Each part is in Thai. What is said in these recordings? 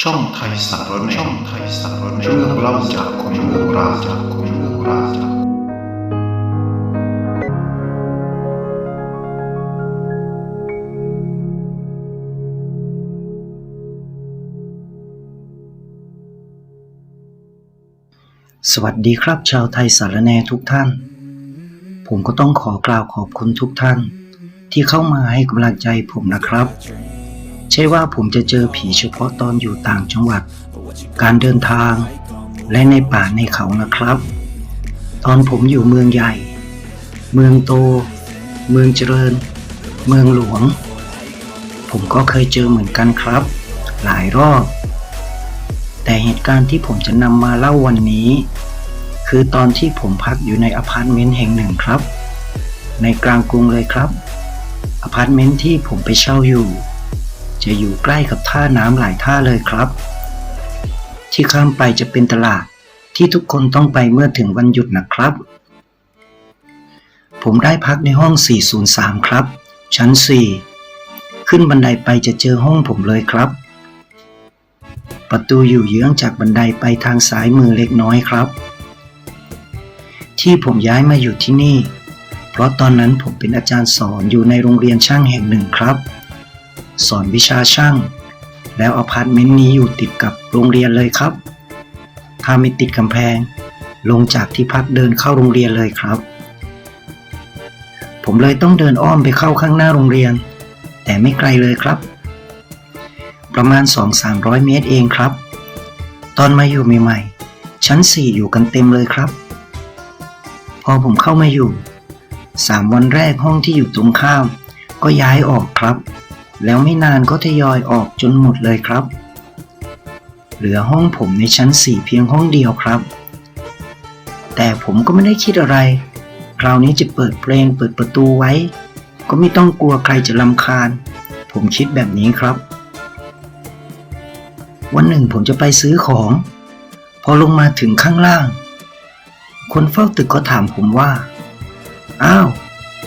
ช่องไทยสารแนช่องไทยสารแนเรื่องเล่าจากคนเมืองราจากคนเมืองราชสวัสดีครับชาวไทยสารแนทุกท่าน ผมก็ต้องขอกล่าวขอบคุณทุกท่าน ที่เข้ามาให้กำลังใจผมนะครับ ใช่ว่าผมจะเจอผีเฉพาะตอนอยู่ต่างจังหวัด การเดินทาง และในป่าในเขานะครับ ตอนผมอยู่เมืองใหญ่ เมืองโต เมืองเจริญ เมืองหลวง ผมก็เคยเจอเหมือนกันครับ หลายรอบ แต่เหตุการณ์ที่ผมจะนำมาเล่าวันนี้ คือตอนที่ผมพักอยู่ในอพาร์ตเมนต์แห่งหนึ่งครับ ในกลางกรุงเลยครับอพาร์ตเมนต์ที่ผมไปเช่าอยู่ จะอยู่ใกล้กับท่าน้ำหลายท่าเลยครับ ที่ข้ามไปจะเป็นตลาดที่ทุกคนต้องไปเมื่อถึงวันหยุดนะครับ ผมได้พักในห้อง 403 ครับ ชั้น 4 ขึ้นบันไดไปจะเจอห้องผมเลยครับ ประตูอยู่เยื้องจากบันไดไปทางซ้ายมือเล็กน้อยครับ ที่ผมย้ายมาอยู่ที่นี่ เพราะตอนนั้นผมเป็นอาจารย์สอนอยู่ในโรงเรียนช่างแห่งหนึ่งครับ สอนวิชาช่าง แล้วอพาร์ตเมนต์นี้อยู่ติดกับโรงเรียนเลยครับ ถ้าไม่ติดกำแพง ลงจากที่พักเดินเข้าโรงเรียนเลยครับ ผมเลยต้องเดินอ้อมไปเข้าข้างหน้าโรงเรียน แต่ไม่ไกลเลยครับ ประมาณ 2-300 เมตรเองครับ ตอนมาอยู่ใหม่ๆ ชั้น 4 อยู่กันเต็มเลยครับ พอผมเข้ามาอยู่3วันแรกห้องที่อยู่ตรงข้าม ก็ย้ายออกครับ แล้วไม่นานก็ทยอยออกจนหมดเลยครับ เหลือห้องผมในชั้น4เพียงห้องเดียวครับ แต่ผมก็ไม่ได้คิดอะไร คราวนี้จะเปิดเพลงเปิดประตูไว้ ก็ไม่ต้องกลัวใครจะลำคาญ ผมคิดแบบนี้ครับ วันหนึ่งผมจะไปซื้อของ พอลงมาถึงข้างล่าง คนเฝ้าตึกก็ถามผมว่า อ้าว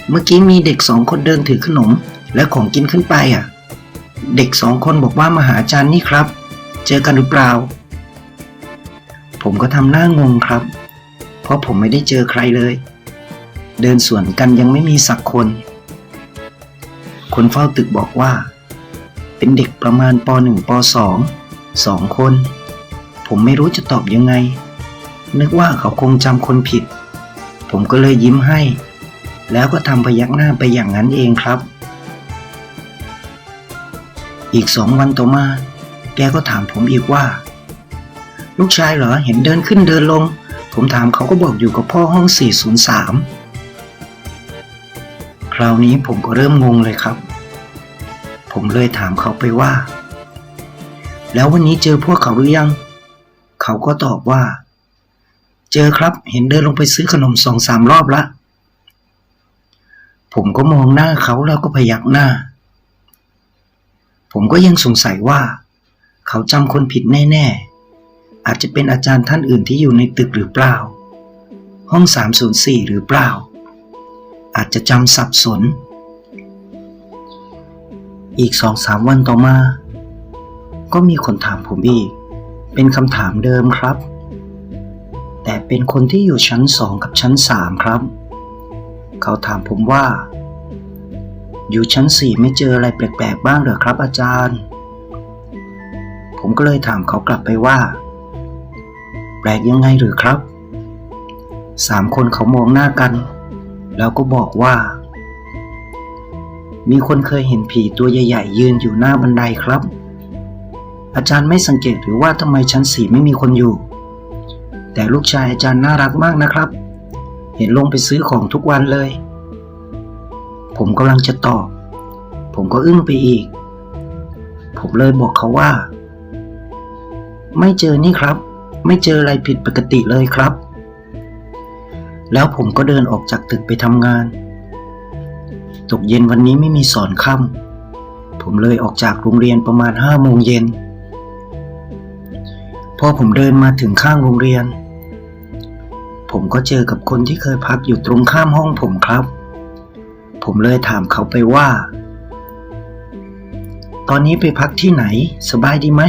เมื่อกี้มีเด็กสองคนเดินถือขนมและของกินขึ้นไปอะ เด็กสองคนบอกว่ามาหาอาจารย์นี่ครับ เจอกันหรือเปล่า ผมก็ทำหน้างงครับ เพราะผมไม่ได้เจอใครเลย เดินสวนกันยังไม่มีสักคน คนเฝ้าตึกบอกว่า เป็นเด็กประมาณป .1 ป .2 สองคน ผมไม่รู้จะตอบยังไง นึกว่าเขาคงจำคนผิด ผมก็เลยยิ้มให้ แล้วก็ทำพยักหน้าไปอย่างนั้นเองครับ อีกสองวันต่อมา แกก็ถามผมอีกว่า ลูกชายเหรอเห็นเดินขึ้นเดินลง ผมถามเขาก็บอกอยู่กับพ่อห้อง 403 คราวนี้ผมก็เริ่มงงเลยครับ ผมเลยถามเขาไปว่า แล้ววันนี้เจอพวกเขาหรือยัง เขาก็ตอบว่า เจอครับเห็นเดินลงไปซื้อขนมสองสามรอบละผมก็มองหน้าเขาแล้วก็พยักหน้า ผมก็ยังสงสัยว่า เขาจำคนผิดแน่ๆ อาจจะเป็นอาจารย์ท่านอื่นที่อยู่ในตึกหรือเปล่า ห้อง 304 หรือเปล่า อาจจะจำสับสน อีกสองสามวันต่อมา ก็มีคนถามผมอีก เป็นคำถามเดิมครับ แต่เป็นคนที่อยู่ชั้นสองกับชั้นสามครับ เขาถามผมว่า อยู่ชั้นสี่ไม่เจออะไรแปลกๆบ้างเหรอครับ อาจารย์ ผมก็เลยถามเขากลับไปว่า แปลกยังไงหรือครับ สามคนเขามองหน้ากัน แล้วก็บอกว่า มีคนเคยเห็นผีตัวใหญ่ๆยืนอยู่หน้าบันไดครับ อาจารย์ไม่สังเกตหรือว่าทำไมชั้นสี่ไม่มีคนอยู่ แต่ลูกชายอาจารย์น่ารักมากนะครับ เห็นลงไปซื้อของทุกวันเลย ผมกำลังจะตอบ ผมก็อึ้งไปอีก ผมเลยบอกเขาว่า ไม่เจอนี่ครับ ไม่เจออะไรผิดปกติเลยครับ แล้วผมก็เดินออกจากตึกไปทำงาน ตกเย็นวันนี้ไม่มีสอนค่ำผมเลยออกจากโรงเรียนประมาณห้าโมงเย็นพอผมเดินมาถึงข้างโรงเรียน ผมก็เจอกับคนที่เคยพักอยู่ตรงข้ามห้องผมครับ ผมเลยถามเขาไปว่า ตอนนี้ไปพักที่ไหน สบายดีไหม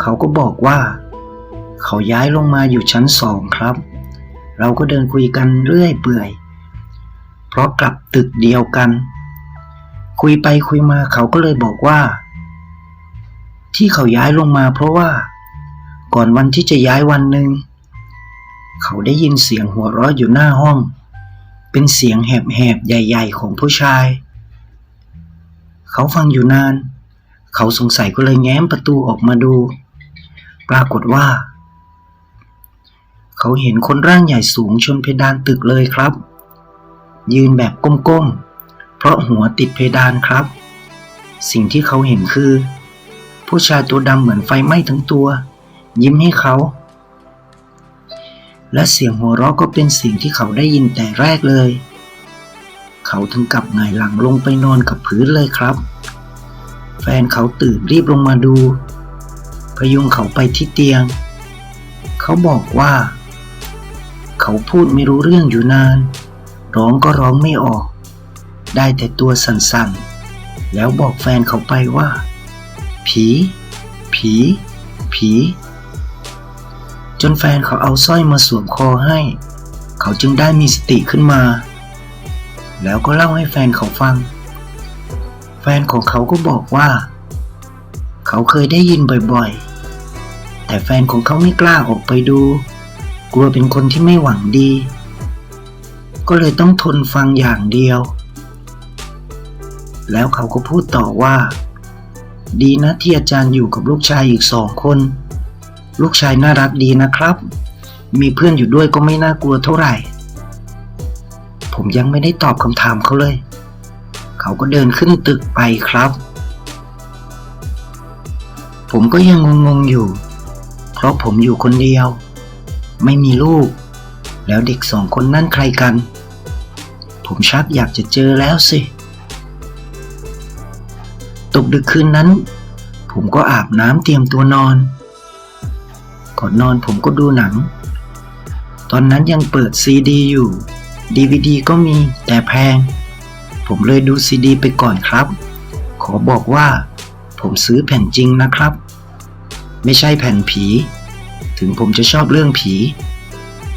เขาก็บอกว่า เขาย้ายลงมาอยู่ชั้นสองครับ เราก็เดินคุยกันเรื่อยเปื่อย เพราะกลับตึกเดียวกัน คุยไปคุยมาเขาก็เลยบอกว่า ที่เขาย้ายลงมาเพราะว่า ก่อนวันที่จะย้ายวันหนึ่ง เขาได้ยินเสียงหัวเราะอยู่หน้าห้อง เป็นเสียงแหบๆ ใหญ่ ๆ ของผู้ชาย เขาฟังอยู่นาน เขาสงสัยก็เลยแง้มประตูออกมาดู ปรากฏว่า เขาเห็นคนร่างใหญ่สูงชนเพดานตึกเลยครับ ยืนแบบก้มๆ เพราะหัวติดเพดานครับ สิ่งที่เขาเห็นคือ ผู้ชายตัวดำเหมือนไฟไหม้ทั้งตัว ยิ้มให้เขา และเสียงหัวเราะก็เป็นสิ่งที่เขาได้ยินแต่แรกเลย เขาถึงกับหงายหลังลงไปนอนกับพื้นเลยครับ แฟนเขาตื่นรีบลงมาดู พยุงเขาไปที่เตียง เขาบอกว่า เขาพูดไม่รู้เรื่องอยู่นาน ร้องก็ร้องไม่ออก ได้แต่ตัวสั่นๆ แล้วบอกแฟนเขาไปว่า ผี ผี ผี จนแฟนเขาเอาสร้อยมาสวมคอให้ เขาจึงได้มีสติขึ้นมา แล้วก็เล่าให้แฟนเขาฟัง แฟนของเขาก็บอกว่า เขาเคยได้ยินบ่อยๆ แต่แฟนของเขาไม่กล้าออกไปดู กลัวเป็นคนที่ไม่หวังดี ก็เลยต้องทนฟังอย่างเดียว แล้วเขาก็พูดต่อว่า ดีนะที่อาจารย์อยู่กับลูกชายอีกสองคน ลูกชายน่ารักดีนะครับ มีเพื่อนอยู่ด้วยก็ไม่น่ากลัวเท่าไหร่ ผมยังไม่ได้ตอบคำถามเขาเลย เขาก็เดินขึ้นตึกไปครับ ผมก็ยังงงๆอยู่ เพราะผมอยู่คนเดียว ไม่มีลูก แล้วเด็กสองคนนั่นใครกัน ผมชักอยากจะเจอแล้วสิ ตกดึกคืนนั้น ผมก็อาบน้ำเตรียมตัวนอน ก่อนนอนผมก็ดูหนัง ตอนนั้นยังเปิดซีดีอยู่ดีวดีก็มีแต่แพง ผมเลยดูซีดีไปก่อนครับ ขอบอกว่า ผมซื้อแผ่นจริงนะครับ ไม่ใช่แผ่นผี ถึงผมจะชอบเรื่องผี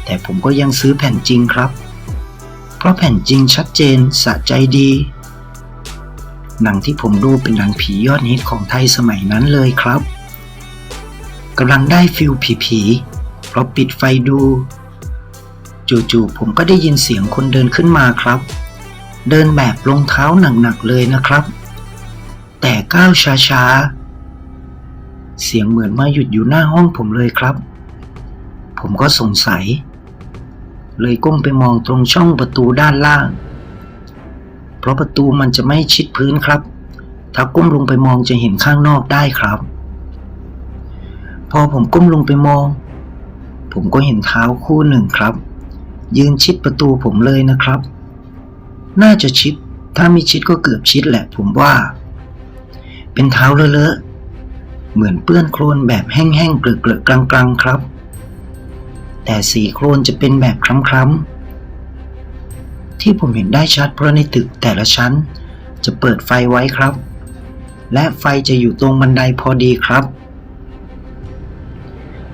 แต่ผมก็ยังซื้อแผ่นจริงครับ เพราะแผ่นจริงชัดเจนสะใจดี หนังที่ผมดูเป็นหนังผียอดฮิตของไทยสมัยนั้นเลยครับ กำลังได้ฟิลผีๆเพราะปิดไฟดู จู่ๆผมก็ได้ยินเสียงคนเดินขึ้นมาครับ เดินแบบรองเท้าหนักๆเลยนะครับ แต่ก้าวช้าๆ เสียงเหมือนมาหยุดอยู่หน้าห้องผมเลยครับ ผมก็สงสัย เลยก้มไปมองตรงช่องประตูด้านล่าง เพราะประตูมันจะไม่ชิดพื้นครับ ถ้าก้มลงไปมองจะเห็นข้างนอกได้ครับ พอผมก้มลงไปมอง ผมก็เห็นเท้าคู่หนึ่งครับ ยืนชิดประตูผมเลยนะครับ น่าจะชิด ถ้าไม่ชิดก็เกือบชิดแหละ ผมว่า เป็นเท้าเลอะๆเหมือนเปื้อนโคลนแบบแห้งๆเกลือะๆกลางๆครับ แต่สีโคลนจะเป็นแบบคล้ำๆที่ผมเห็นได้ชัดเพราะในตึกแต่ละชั้น จะเปิดไฟไว้ครับ และไฟจะอยู่ตรงบันไดพอดีครับ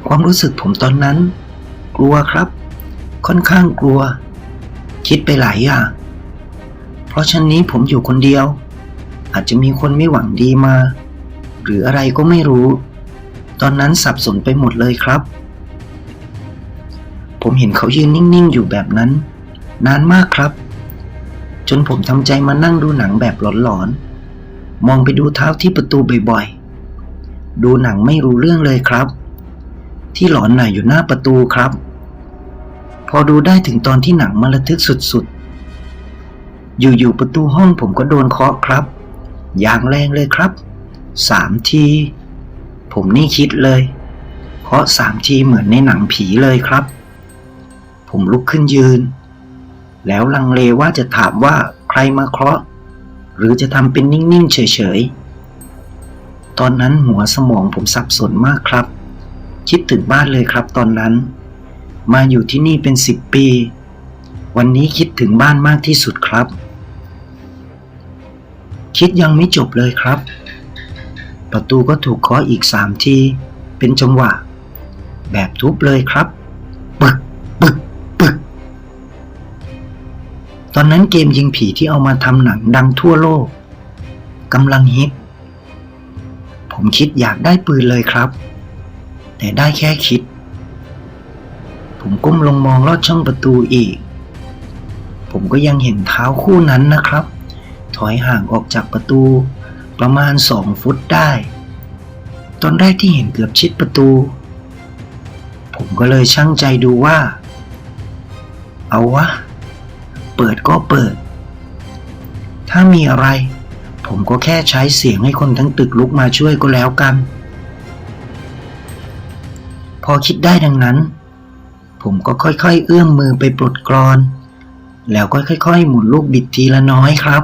ความรู้สึกผมตอนนั้น กลัวครับ ค่อนข้างกลัว คิดไปหลายอย่าง เพราะชั้นนี้ผมอยู่คนเดียว อาจจะมีคนไม่หวังดีมา หรืออะไรก็ไม่รู้ ตอนนั้นสับสนไปหมดเลยครับ ผมเห็นเขายืนนิ่งๆ อยู่แบบนั้น นานมากครับ จนผมทำใจมานั่งดูหนังแบบหลอนๆมองไปดูเท้าที่ประตูบ่อยๆดูหนังไม่รู้เรื่องเลยครับ ที่หลอนหน่อยอยู่หน้าประตูครับ พอดูได้ถึงตอนที่หนังมันระทึกสุดๆ อยู่ๆประตูห้องผมก็โดนเคาะครับ อย่างแรงเลยครับสามทีผมนี่คิดเลย เคาะสามทีเหมือนในหนังผีเลยครับ ผมลุกขึ้นยืน แล้วลังเลว่าจะถามว่าใครมาเคาะหรือจะทำเป็นนิ่ง ๆ เฉย ๆ ตอนนั้นหัวสมองผมสับสนมากครับ คิดถึงบ้านเลยครับตอนนั้น มาอยู่ที่นี่เป็นสิบปี วันนี้คิดถึงบ้านมากที่สุดครับ คิดยังไม่จบเลยครับ ประตูก็ถูกเคาะอีกสามที เป็นจังหวะ แบบทุบเลยครับปึกปึกปึก ตอนนั้นเกมยิงผีที่เอามาทำหนังดังทั่วโลกกำลังฮิต ผมคิดอยากได้ปืนเลยครับ แต่ได้แค่คิด ผมก้มลงมองลอดช่องประตูอีก ผมก็ยังเห็นเท้าคู่นั้นนะครับ ถอยห่างออกจากประตูประมาณสองฟุตได้ ตอนแรกที่เห็นเกือบชิดประตู ผมก็เลยช่างใจดูว่า เอาวะ เปิดก็เปิด ถ้ามีอะไร ผมก็แค่ใช้เสียงให้คนทั้งตึกลุกมาช่วยก็แล้วกัน พอคิดได้ดังนั้น ผมก็ค่อยๆ เอื้อมมือไปปลดกรอน แล้วก็ค่อยๆ หมุนลูกบิดทีละน้อยครับ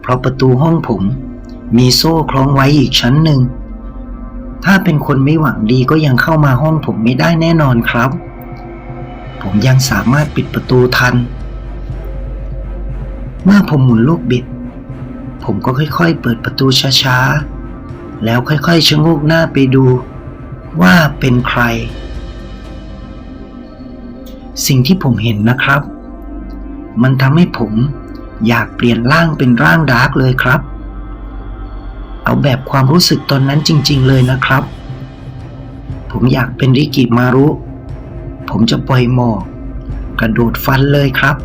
เพราะประตูห้องผมมีโซ่คล้องไว้อีกชั้นหนึ่ง ถ้าเป็นคนไม่หวังดีก็ยังเข้ามาห้องผมไม่ได้แน่นอนครับ ผมยังสามารถปิดประตูทัน เมื่อผมหมุนลูกบิด ผมก็ค่อยๆ เปิดประตูช้าๆ แล้วค่อยๆชะโงกหน้าไปดู ว่าเป็นใคร สิ่งที่ผมเห็นนะครับ มันทำให้ผมอยากเปลี่ยนร่างเป็นร่างดาร์กเลยครับ เอาแบบความรู้สึกตอนนั้นจริง ๆ เลยนะครับ ผมอยากเป็นริกิมารุ ผมจะปล่อยหมอกกระโดดฟันเลยครับ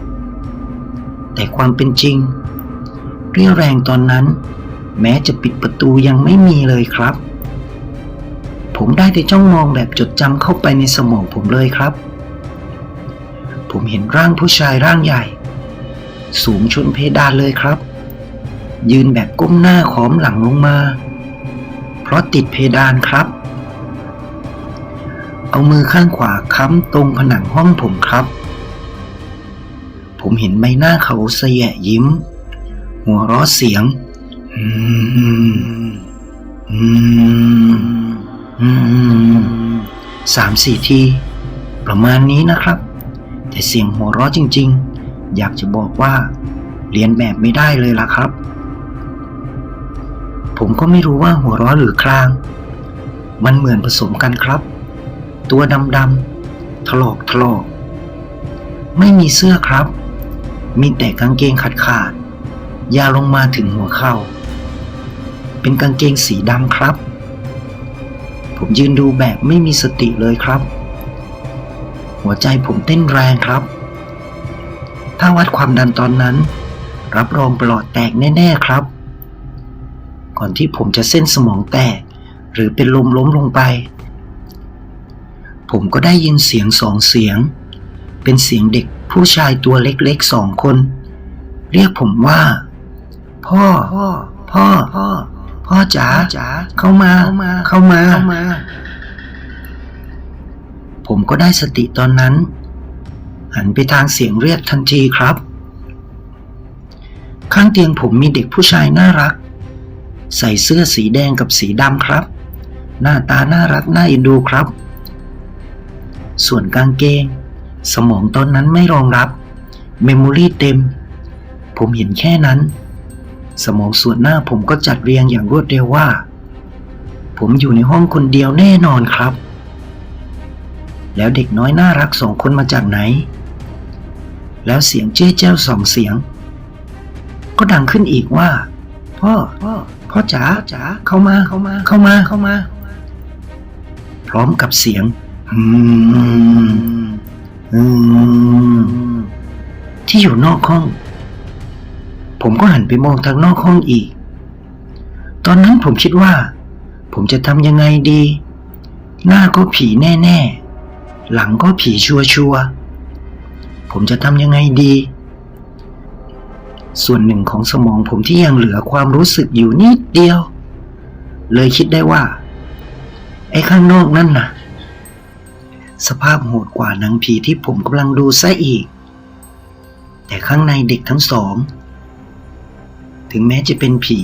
แต่ความเป็นจริง เรี่ยวแรงตอนนั้น แม้จะปิดประตูยังไม่มีเลยครับ ผมได้แต่จ้องมองแบบจดจำเข้าไปในสมองผมเลยครับ ผมเห็นร่างผู้ชายร่างใหญ่ สูงชนเพดานเลยครับ ยืนแบบก้มหน้าขอมหลังลงมา เพราะติดเพดานครับ เอามือข้างขวาค้ำตรงผนังห้องผมครับ ผมเห็นใบหน้าเขาเสยะยิ้ม หัวเราะเสียง อืมอืม อืมสามสี่ที ประมาณนี้นะครับ แต่เสียงหัวเราะจริง ๆ อยากจะบอกว่า เรียนแบบไม่ได้เลยล่ะครับ ผมก็ไม่รู้ว่าหัวเราะหรือคลาง มันเหมือนผสมกันครับ ตัวดำๆถลอกถลอก ไม่มีเสื้อครับ มีแต่กางเกงขาดขาดๆยาวลงมาถึงหัวเข่า เป็นกางเกงสีดำครับ ผมยืนดูแบบไม่มีสติเลยครับ หัวใจผมเต้นแรงครับ ถ้าวัดความดันตอนนั้น รับรองปลอดแตกแน่ ๆครับ ก่อนที่ผมจะเส้นสมองแตก หรือเป็นลมล้มลงไป ผมก็ได้ยินเสียงสองเสียง เป็นเสียงเด็กผู้ชายตัวเล็กๆสองคน เรียกผมว่า พ่อ พ่อ พ่อ พ่อพ่อจ๋าจ๋าเข้ามาเข้ามาเข้ามาเข้ามา ผมก็ได้สติตอนนั้น หันไปทางเสียงเรียกทันทีครับ ข้างเตียงผมมีเด็กผู้ชายน่ารัก ใส่เสื้อสีแดงกับสีดำครับ หน้าตาน่ารักน่าเอ็นดูครับ ส่วนกางเกง สมองตอนนั้นไม่รองรับ เมมโมรี่เต็ม ผมเห็นแค่นั้น สมองส่วนหน้าผมก็จัดเรียงอย่างรวดเร็วว่า ผมอยู่ในห้องคนเดียวแน่นอนครับ แล้วเด็กน้อยน่ารักสองคนมาจากไหน แล้วเสียงเจ้เจ้าสองเสียง ก็ดังขึ้นอีกว่าพ่อพ่อ พ่อจ๋าจ๋าเข้ามาเข้ามาเข้ามาเข้ามา พร้อมกับเสียงอืมอืมที่อยู่นอกห้อง ผมก็หันไปมองทางนอกห้องอีก ตอนนั้นผมคิดว่า ผมจะทำยังไงดี หน้าก็ผีแน่ๆ หลังก็ผีชัวชัวผมจะทำยังไงดี ส่วนหนึ่งของสมองผมที่ยังเหลือความรู้สึกอยู่นิดเดียว เลยคิดได้ว่า ไอ้ข้างนอกนั่นน่ะ สภาพโหดกว่าหนังผีที่ผมกำลังดูซะอีก แต่ข้างในเด็กทั้งสอง ถึงแม้จะเป็นผี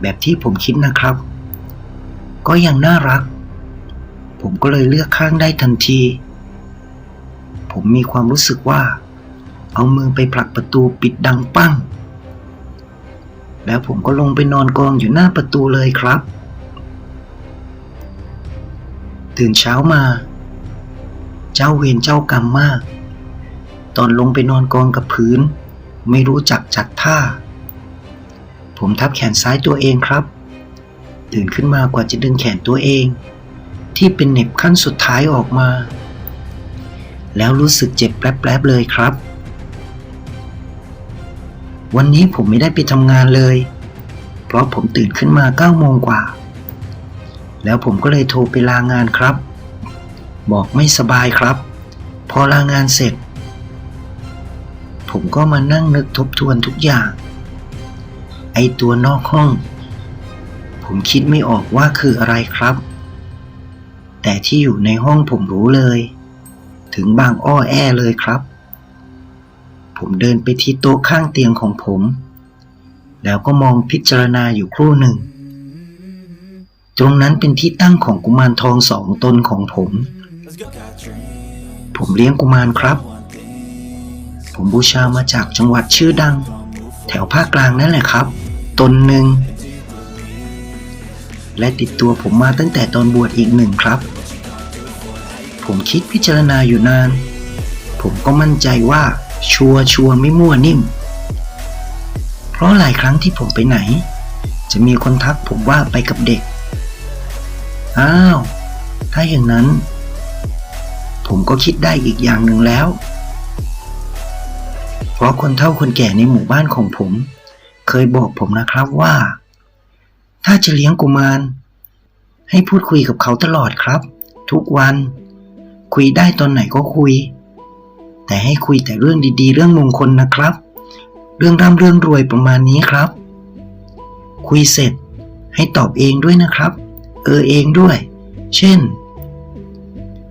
แบบที่ผมคิดนะครับ ก็ยังน่ารัก ผมก็เลยเลือกข้างได้ทันที ผมมีความรู้สึกว่า เอามือไปผลักประตูปิดดังปั้ง แล้วผมก็ลงไปนอนกองอยู่หน้าประตูเลยครับ ตื่นเช้ามา เจ้าเวรเจ้ากรรมมาก ตอนลงไปนอนกองกับพื้นไม่รู้จักจัดท่า ผมทับแขนซ้ายตัวเองครับ ตื่นขึ้นมากว่าจะดึงแขนตัวเอง ที่เป็นเหน็บขั้นสุดท้ายออกมา แล้วรู้สึกเจ็บแป๊บๆเลยครับ วันนี้ผมไม่ได้ไปทำงานเลย เพราะผมตื่นขึ้นมาเก้าโมงกว่า แล้วผมก็เลยโทรไปลางานครับ บอกไม่สบายครับ พอลางานเสร็จ ผมก็มานั่งนึกทบทวนทุกอย่าง ไอตัวนอกห้อง ผมคิดไม่ออกว่าคืออะไรครับ แต่ที่อยู่ในห้องผมรู้เลย ถึงบางอ้อแอเลยครับ ผมเดินไปที่โต๊ะข้างเตียงของผม แล้วก็มองพิจารณาอยู่ครู่หนึ่ง ตรงนั้นเป็นที่ตั้งของกุมารทองสองตนของผม ผมเลี้ยงกุมารครับ ผมบูชามาจากจังหวัดชื่อดัง แถวภาคกลางนั่นแหละครับ ตนหนึ่ง และติดตัวผมมาตั้งแต่ตอนบวชอีกหนึ่งครับ ผมคิดพิจารณาอยู่นาน ผมก็มั่นใจว่าชัวร์ชัวร์ไม่มั่วนิ่ม เพราะหลายครั้งที่ผมไปไหน จะมีคนทักผมว่าไปกับเด็ก อ้าว ถ้าอย่างนั้น ผมก็คิดได้อีกอย่างหนึ่งแล้ว เพราะคนเฒ่าคนแก่ในหมู่บ้านของผม เคยบอกผมนะครับว่า ถ้าจะเลี้ยงกุมาร ให้พูดคุยกับเขาตลอดครับ ทุกวัน คุยได้ตอนไหนก็คุย แต่ให้คุยแต่เรื่องดีๆ เรื่องมงคลนะครับ เรื่องร่ำเรื่องรวยประมาณนี้ครับ คุยเสร็จให้ตอบเองด้วยนะครับ เออเองด้วย เช่น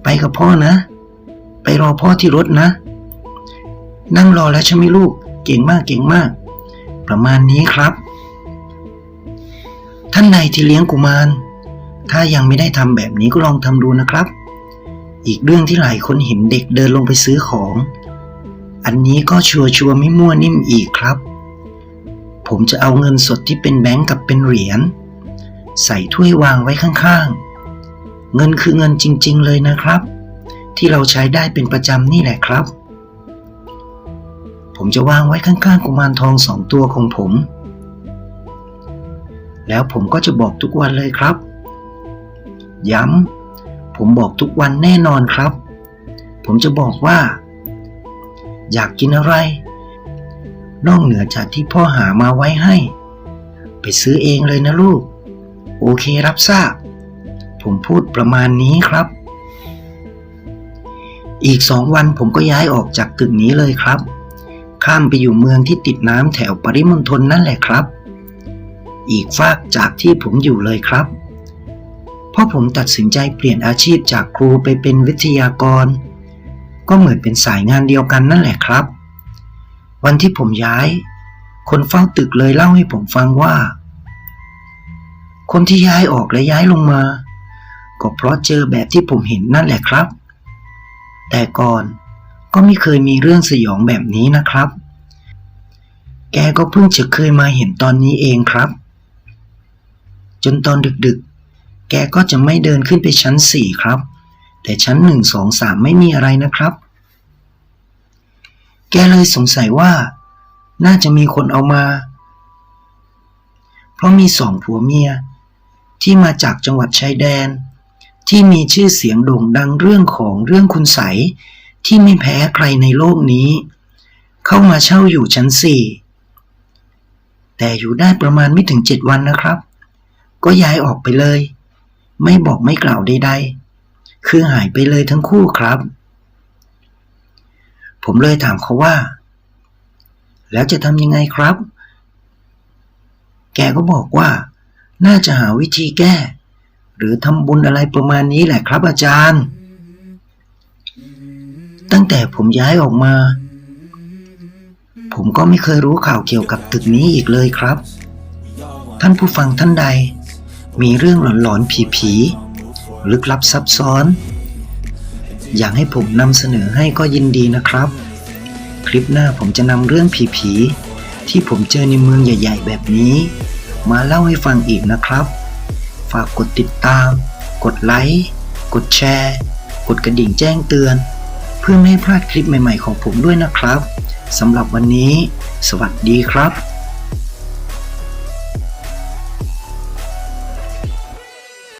ไปกับพ่อนะ ไปรอพ่อที่รถนะ นั่งรอแล้วใช่ไหมลูก เก่งมากเก่งมาก ประมาณนี้ครับ ท่านใดที่เลี้ยงกุมาร ถ้ายังไม่ได้ทำแบบนี้ก็ลองทำดูนะครับ อีกเรื่องที่หลายคนเห็นเด็กเดินลงไปซื้อของ อันนี้ก็ชัวร์ชัวร์ไม่มั่วนิ่มอีกครับ ผมจะเอาเงินสดที่เป็นแบงก์กับเป็นเหรียญใส่ถ้วยวางไว้ข้างๆ เงินคือเงินจริง ๆ เลยนะครับ ที่เราใช้ได้เป็นประจำนี่แหละครับ ผมจะวางไว้ข้างๆกุมารทองสองตัวของผม แล้วผมก็จะบอกทุกวันเลยครับ ย้ำ ผมบอกทุกวันแน่นอนครับ ผมจะบอกว่า อยากกินอะไร นอกเหนือจากที่พ่อหามาไว้ให้ ไปซื้อเองเลยนะลูก โอเครับทราบ ผมพูดประมาณนี้ครับ อีกสองวันผมก็ย้ายออกจากตึกนี้เลยครับ ข้ามไปอยู่เมืองที่ติดน้ำแถวปริมณฑลนั่นแหละครับ อีกฟากจากที่ผมอยู่เลยครับเพราะผมตัดสินใจเปลี่ยนอาชีพจากครูไปเป็นวิทยากร ก็เหมือนเป็นสายงานเดียวกันนั่นแหละครับ วันที่ผมย้าย คนเฝ้าตึกเลยเล่าให้ผมฟังว่า คนที่ย้ายออกและย้ายลงมา ก็เพราะเจอแบบที่ผมเห็นนั่นแหละครับ แต่ก่อน ก็ไม่เคยมีเรื่องสยองแบบนี้นะครับ แกก็เพิ่งจะเคยมาเห็นตอนนี้เองครับ จนตอนดึกๆ แกก็จะไม่เดินขึ้นไปชั้นสี่ครับ แต่ชั้นหนึ่งสองสามไม่มีอะไรนะครับ แกเลยสงสัยว่า น่าจะมีคนเอามา เพราะมีสองผัวเมีย ที่มาจากจังหวัดชายแดน ที่มีชื่อเสียงโด่งดังเรื่องของเรื่องคุณใส ที่ไม่แพ้ใครในโลกนี้ เข้ามาเช่าอยู่ชั้นสี่แต่อยู่ได้ประมาณไม่ถึงเจ็ดวันนะครับ ก็ย้ายออกไปเลย ไม่บอกไม่กล่าวใดๆคือหายไปเลยทั้งคู่ครับ ผมเลยถามเขาว่า แล้วจะทำยังไงครับ แกก็บอกว่า น่าจะหาวิธีแก้ หรือทำบุญอะไรประมาณนี้แหละครับอาจารย์ ตั้งแต่ผมย้ายออกมา ผมก็ไม่เคยรู้ข่าวเกี่ยวกับตึกนี้อีกเลยครับ ท่านผู้ฟังท่านใด มีเรื่องหลอนๆผีๆลึกลับซับซ้อน อยากให้ผมนำเสนอให้ก็ยินดีนะครับ คลิปหน้าผมจะนำเรื่องผีๆที่ผมเจอในเมืองใหญ่ ๆ แบบนี้ มาเล่าให้ฟังอีกนะครับ ฝากกดติดตาม กดไลค์ กดแชร์ กดกระดิ่งแจ้งเตือน พื่อไม่ให้พลาดคลิปใหม่ๆของผมด้วยนะครับสำหรับวันนี้ สวัสดีครับ